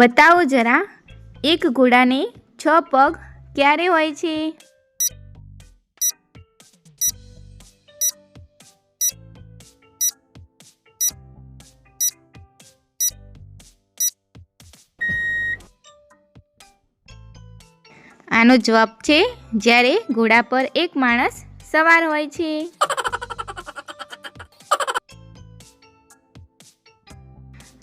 બતાવો જરા, એક ઘોડાને છ પગ ક્યારે હોય છે? આનો જવાબ છે, જ્યારે ઘોડા પર એક માણસ સવાર હોય છે.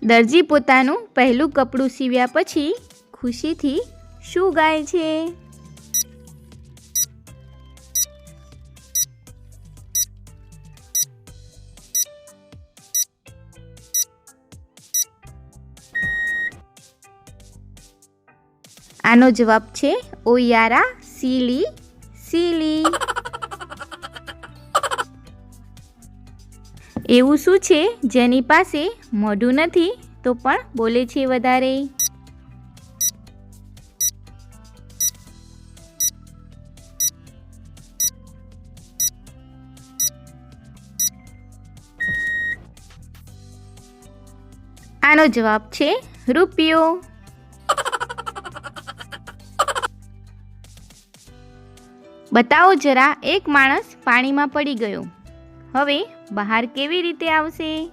દરજી પોતાનું પહેલું કપડું સીવ્યા પછી ખુશીથી શું ગાય છે? આનો જવાબ છે ઓ યારા સીલી સીલી. એવું શું છે? જેની પાસે મોઢું નથી, તો પણ બોલે છે વધારે. આનો જવાબ છે રૂપિયો. બતાવો જરા, એક માણસ પાણીમાં પડી ગયો. હવે બહાર કેવી રીતે આવશે?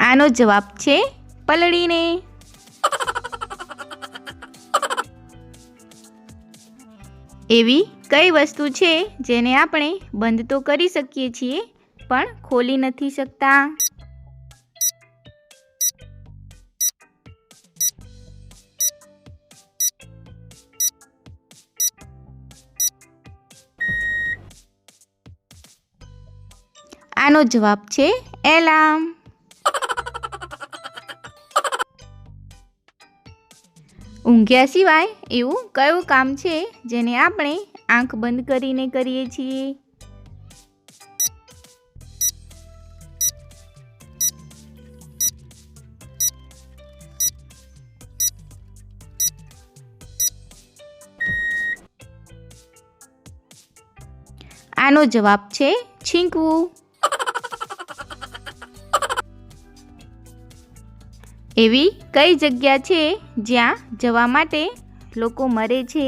આનો જવાબ છે પલળીને. એવી કઈ વસ્તુ છે જેને આપણે બંધ તો કરી શકીએ છીએ, પણ ખોલી નથી શકતા? આનો જવાબ છે એલાર્મ. ઊંઘ્યા સિવાય એવું કયું કામ છે જેને આપણે આંખ બંધ કરીને કરીએ છીએ? આનો જવાબ છે છીંકવું. એવી કઈ જગ્યા છે જ્યાં જવા માટે લોકો મરે છે?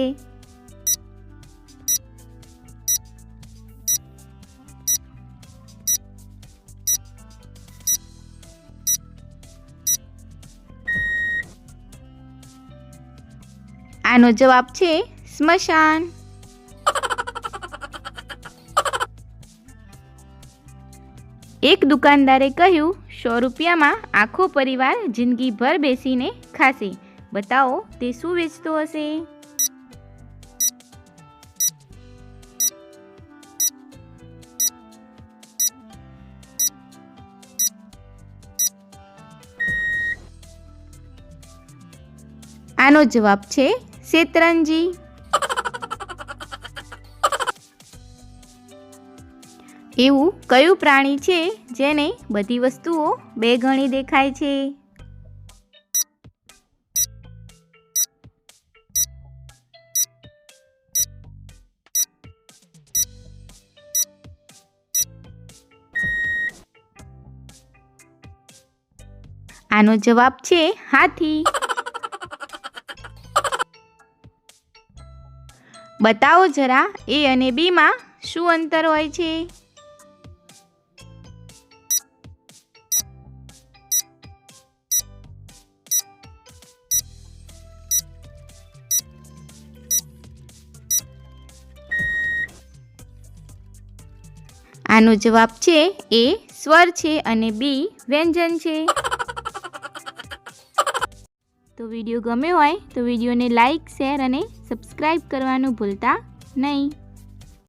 આનો જવાબ છે સ્મશાન. એક દુકાનદારે કહ્યું, સો રૂપિયામાં આખો પરિવાર જિંદગીભર બેસીને ખાશે. બતાવો, તે શું વેચતો હશે? આનો જવાબ છે, શેતરંજી. એવું કયું પ્રાણી છે જેને બધી વસ્તુઓ બે ગણી દેખાય છે? આનો જવાબ છે હાથી. બતાવો જરા એ અને બીમાં શું અંતર હોય છે? આનો જવાબ છે એ, સ્વર છે અને બી, વ્યંજન છે. તો વીડિયો ગમ્યો હોય તો વિડીયોને લાઈક, શેર અને સબસ્ક્રાઈબ કરવાનું ભૂલતા નહીં.